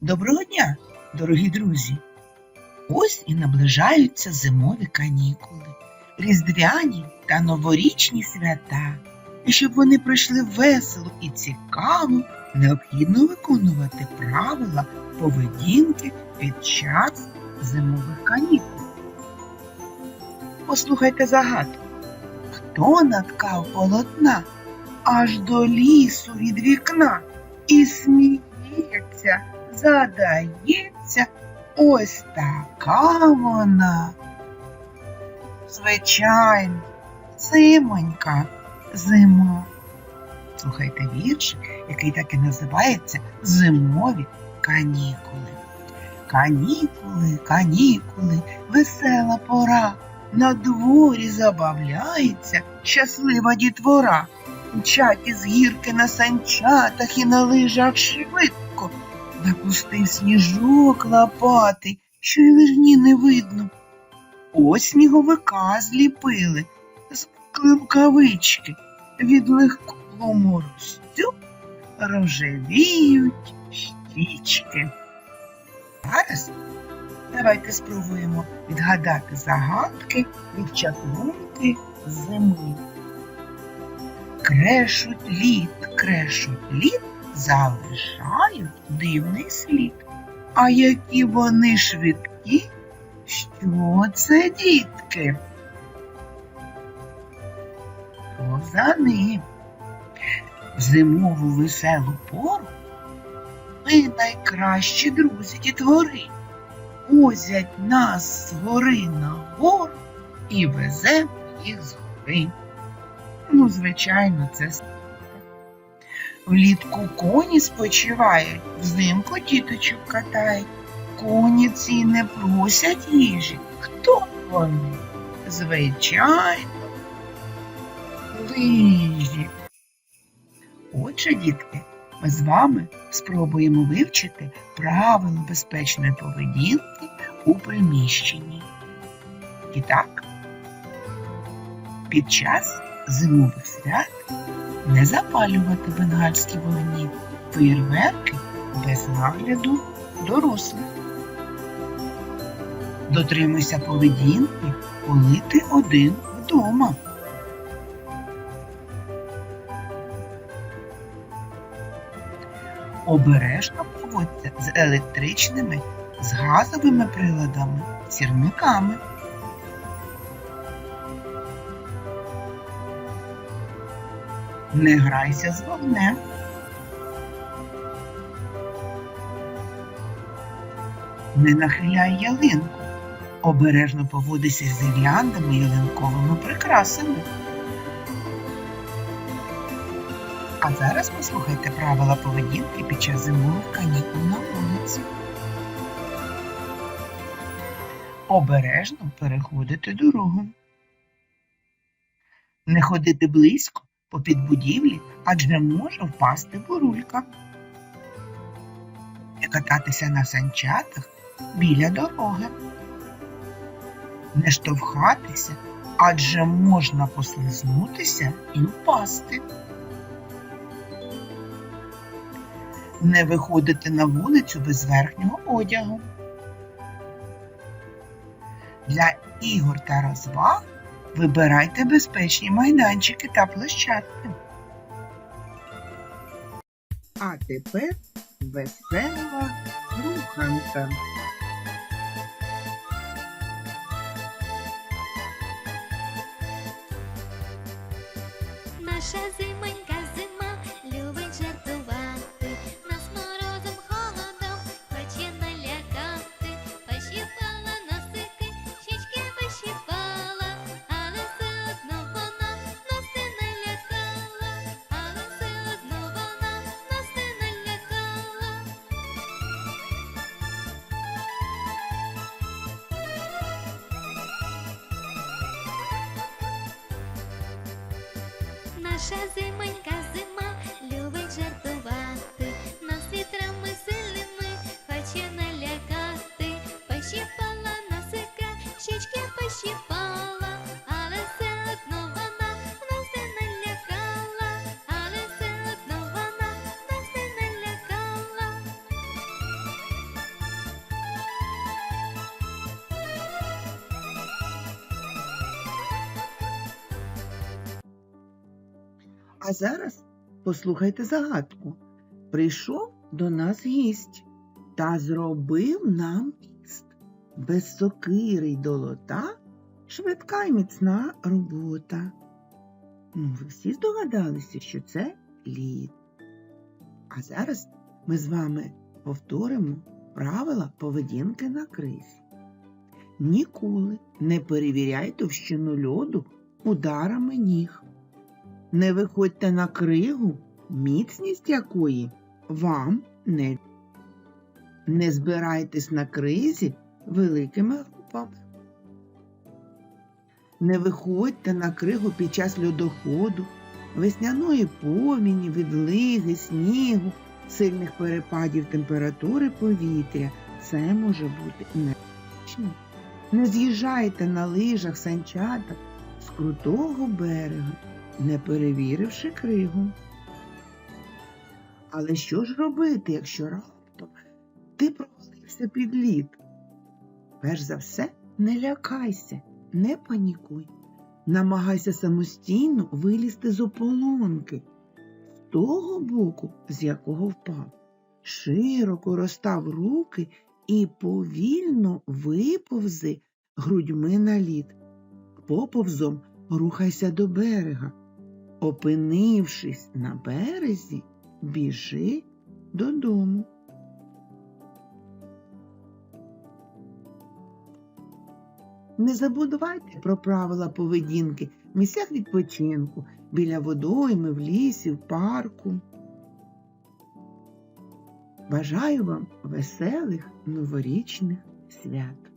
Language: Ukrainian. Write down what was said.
Доброго дня, дорогі друзі! Ось і наближаються зимові канікули, різдвяні та новорічні свята. І щоб вони пройшли весело і цікаво, необхідно виконувати правила поведінки під час зимових канікул. Послухайте загадку. Хто наткав полотна аж до лісу від вікна і сміється, задається, ось така вона. Звичайно, зимонька, зима. Слухайте вірш, який так і називається Зимові канікули. Канікули, канікули, весела пора. На дворі забавляється щаслива дітвора. Мчать із гірки на санчатах і на лижах швидко. Напустив сніжок лопатий, що й лижні не видно. Ось сніговика зліпили з кливкавички від легкого морозцю рожевіють щічки. Зараз давайте спробуємо відгадати загадки від чаклунки зими. Крешуть лід, крешуть лід, залишають дивний слід. А які вони швидкі, що це дітки? То за ним. В зимову веселу пору ми найкращі друзі дітвори. Возять нас з гори на гору і веземо їх з гори. Ну, звичайно, це Влітку коні спочивають, взимку діточок катають. Коні ці не просять їжі. Хто вони? Звичайно, лижі. Отже, дітки, ми з вами спробуємо вивчити правила безпечної поведінки у приміщенні. І так, під час зимових свят не запалювати бенгальські вогні, феєрверки без нагляду дорослих. Дотримуйся поведінки, коли ти один вдома. Обережно поводься з електричними, з газовими приладами, сірниками. Не грайся з вогнем. Не нахиляй ялинку. Обережно поводися з гірляндами ялинковими прикрасами. А зараз послухайте правила поведінки під час зимових канікул на вулиці. Обережно переходити дорогу. Не ходити близько попід будівлі, адже може впасти бурулька. Не кататися на санчатах біля дороги. Не штовхатися, адже можна послизнутися і впасти. Не виходити на вулицю без верхнього одягу. Для ігор та розваг вибирайте безпечні майданчики та площадки. А тепер весела руханка. Наша зимонька зима А зараз послухайте загадку. Прийшов до нас гість та зробив нам піст. Без сокири й долота швидка й міцна робота. Ну, ви всі здогадалися, що це лід. А зараз ми з вами повторимо правила поведінки на кризі. Ніколи не перевіряй товщину льоду ударами ніг. Не виходьте на кригу, міцність якої вам не. Не збирайтесь на кризі великими групами. Не виходьте на кригу під час льодоходу, весняної повіні, відлиги, снігу, сильних перепадів температури повітря. Це може бути небезпечно. Не з'їжджайте на лижах санчатах з крутого берега, не перевіривши кригу. Але що ж робити, якщо раптом ти провалився під лід? Перш за все, не лякайся, не панікуй. Намагайся самостійно вилізти з ополонки з того боку, з якого впав. Широко розстав руки і повільно виповзи грудьми на лід. Поповзом рухайся до берега. Опинившись на березі, біжи додому. Не забудувайте про правила поведінки в місцях відпочинку, біля водойми, в лісі, в парку. Бажаю вам веселих новорічних свят!